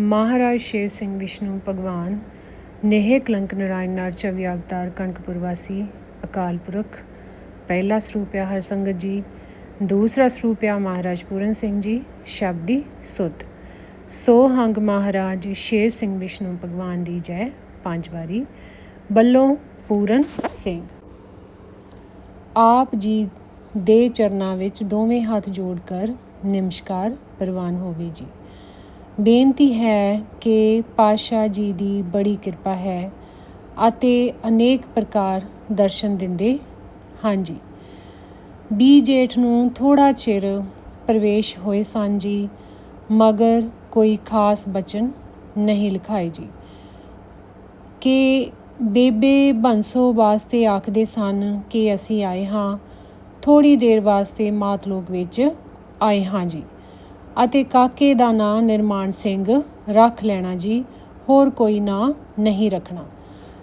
ਮਹਾਰਾਜ ਸ਼ੇਰ ਸਿੰਘ ਵਿਸ਼ਨੂੰ ਭਗਵਾਨ, ਨੇਹ ਕਲੰਕ ਨਰਾਇਣ ਨਰਚਵ ਅਵਤਾਰ ਕਣਕਪੁਰ ਵਾਸੀ ਅਕਾਲ ਪੁਰਖ, ਪਹਿਲਾ ਸਰੂਪ ਹੈ ਹਰਸੰਗਤ ਜੀ, ਦੂਸਰਾ ਸਰੂਪ ਹੈ ਮਹਾਰਾਜ ਪੂਰਨ ਸਿੰਘ ਜੀ, ਸ਼ਬਦੀ ਸੁਤ। ਸੋ ਹੰਗ ਮਹਾਰਾਜ ਸ਼ੇਰ ਸਿੰਘ ਵਿਸ਼ਨੂੰ ਭਗਵਾਨ ਦੀ ਜੈ, ਪੰਜ ਵਾਰੀ, ਬੱਲੋਂ ਪੂਰਨ ਸਿੰਘ। ਆਪ ਜੀ ਦੇ ਚਰਨਾਂ ਵਿੱਚ ਦੋਵੇਂ ਹੱਥ ਜੋੜ ਕਰ ਨਮਸਕਾਰ ਪ੍ਰਵਾਨ ਹੋਵੇ ਜੀ। ਬੇਨਤੀ ਹੈ ਕਿ ਪਾਸ਼ਾ ਜੀ ਦੀ ਬੜੀ ਕਿਰਪਾ ਹੈ ਅਤੇ ਅਨੇਕ ਪ੍ਰਕਾਰ ਦਰਸ਼ਨ ਦਿੰਦੇ ਹਾਂਜੀ। ਬੀ ਜੇਠ ਨੂੰ ਥੋੜਾ ਚਿਰ ਪ੍ਰਵੇਸ਼ ਹੋਏ ਸਨ ਜੀ, ਮਗਰ ਕੋਈ ਖਾਸ ਬਚਨ ਨਹੀਂ ਲਿਖਾਏ ਜੀ। ਕਿ ਬੇਬੇ ਬੰਸੋ ਵਾਸਤੇ ਆਖਦੇ ਸਨ ਕਿ ਅਸੀਂ ਆਏ ਹਾਂ ਥੋੜੀ ਦੇਰ ਵਾਸਤੇ ਮਾਤ ਲੋਕ ਵਿੱਚ ਆਏ ਹਾਂ ਜੀ। ਅਤੇ ਕਾਕੇ ਦਾ ਨਾਂ ਨਿਰਮਾਨ ਸਿੰਘ, ਰੱਖ ਲੈਣਾ ਜੀ, ਹੋਰ ਕੋਈ ਨਾਂ ਨਹੀਂ ਰੱਖਣਾ।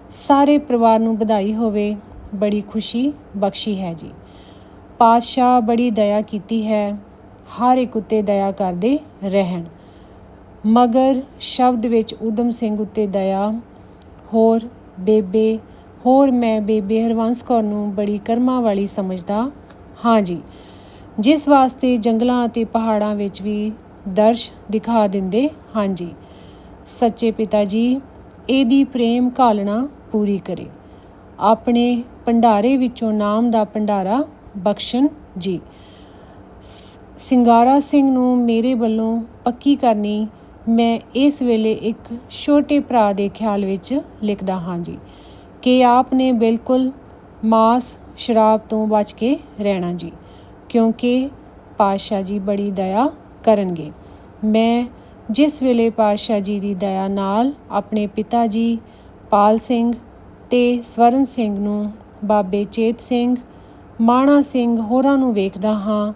ਸਾਰੇ ਪਰਿਵਾਰ ਨੂੰ ਵਧਾਈ ਹੋਵੇ, ਬੜੀ ਖੁਸ਼ੀ ਬਖਸ਼ੀ ਹੈ ਜੀ। ਪਾਤਸ਼ਾਹ ਬੜੀ ਦਇਆ ਕੀਤੀ ਹੈ, ਹਰ ਇੱਕ ਉੱਤੇ ਦਇਆ ਕਰਦੇ ਰਹਿਣ। ਮਗਰ ਸ਼ਬਦ ਵਿੱਚ ਉਦਮ ਸਿੰਘ ਉੱਤੇ ਦਇਆ, ਹੋਰ ਬੇਬੇ, ਹੋਰ ਮੈਂ ਬੇਬੇ ਹਰਵੰਸ ਕੌਰ ਨੂੰ ਬੜੀ ਕਰਮਾਂ ਵਾਲੀ ਸਮਝਦਾ ਹਾਂ ਜੀ। ਜਿਸ ਵਾਸਤੇ ਜੰਗਲਾਂ ਅਤੇ ਪਹਾੜਾਂ ਵਿੱਚ ਵੀ ਦਰਸ਼ ਦਿਖਾ ਦਿੰਦੇ ਹਾਂ ਜੀ। ਸੱਚੇ ਪਿਤਾ ਜੀ, ਇਹਦੀ ਪ੍ਰੇਮ ਕਾਲਣਾ ਪੂਰੀ ਕਰੇ। ਆਪਣੇ ਭੰਡਾਰੇ ਵਿੱਚੋਂ ਨਾਮ ਦਾ ਭੰਡਾਰਾ ਬਖਸ਼ਣ ਜੀ। ਸਿੰਗਾਰਾ ਸਿੰਘ ਨੂੰ ਮੇਰੇ ਵੱਲੋਂ ਪੱਕੀ ਕਰਨੀ ਮੈਂ ਇਸ ਵੇਲੇ ਇੱਕ ਛੋਟੇ ਭਰਾ ਦੇ ਖਿਆਲ ਵਿੱਚ ਲਿਖਦਾ ਹਾਂ ਜੀ ਕਿ ਆਪ ਨੇ ਬਿਲਕੁਲ ਮਾਸ ਸ਼ਰਾਬ ਤੋਂ ਬਚ ਕੇ ਰਹਿਣਾ ਜੀ। ਕਿਉਂਕਿ ਪਾਤਸ਼ਾਹ ਜੀ ਬੜੀ ਦਇਆ ਕਰਨਗੇ। ਮੈਂ ਜਿਸ ਵੇਲੇ ਪਾਤਸ਼ਾਹ ਜੀ ਦੀ ਦਇਆ ਨਾਲ ਆਪਣੇ ਪਿਤਾ ਜੀ ਪਾਲ ਸਿੰਘ ਤੇ ਸਵਰਨ ਸਿੰਘ ਨੂੰ, ਬਾਬੇ ਚੇਤ ਸਿੰਘ, ਮਾਣਾ ਸਿੰਘ ਹੋਰਾਂ ਨੂੰ ਵੇਖਦਾ ਹਾਂ,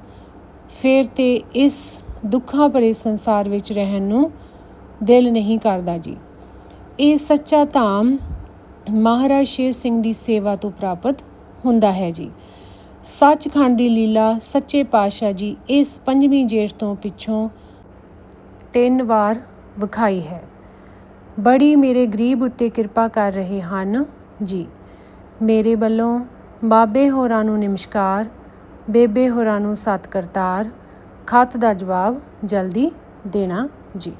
ਫਿਰ ਤੇ ਇਸ ਦੁੱਖਾਂ ਭਰੇ ਸੰਸਾਰ ਵਿੱਚ ਰਹਿਣ ਨੂੰ ਦਿਲ ਨਹੀਂ ਕਰਦਾ ਜੀ। ਇਹ ਸੱਚਾ ਧਾਮ ਮਹਾਰਾਜ ਸ਼ੇਰ ਸਿੰਘ ਦੀ ਸੇਵਾ ਤੋਂ ਪ੍ਰਾਪਤ ਹੁੰਦਾ ਹੈ ਜੀ। ਸੱਚਖੰਡ ਦੀ ਲੀਲਾ ਸੱਚੇ ਪਾਤਸ਼ਾਹ ਜੀ ਇਸ ਪੰਜਵੀਂ ਜੇਠ ਤੋਂ ਪਿੱਛੋਂ ਤਿੰਨ ਵਾਰ ਵਿਖਾਈ ਹੈ। ਬੜੀ ਮੇਰੇ ਗਰੀਬ ਉੱਤੇ ਕਿਰਪਾ ਕਰ ਰਹੇ ਹਨ ਜੀ। ਮੇਰੇ ਵੱਲੋਂ ਬਾਬੇ ਹੋਰਾਂ ਨੂੰ ਨਮਸਕਾਰ, ਬੇਬੇ ਹੋਰਾਂ ਨੂੰ ਸਤਿ ਕਰਤਾਰ। ਖਤ ਦਾ ਜਵਾਬ ਜਲਦੀ ਦੇਣਾ ਜੀ।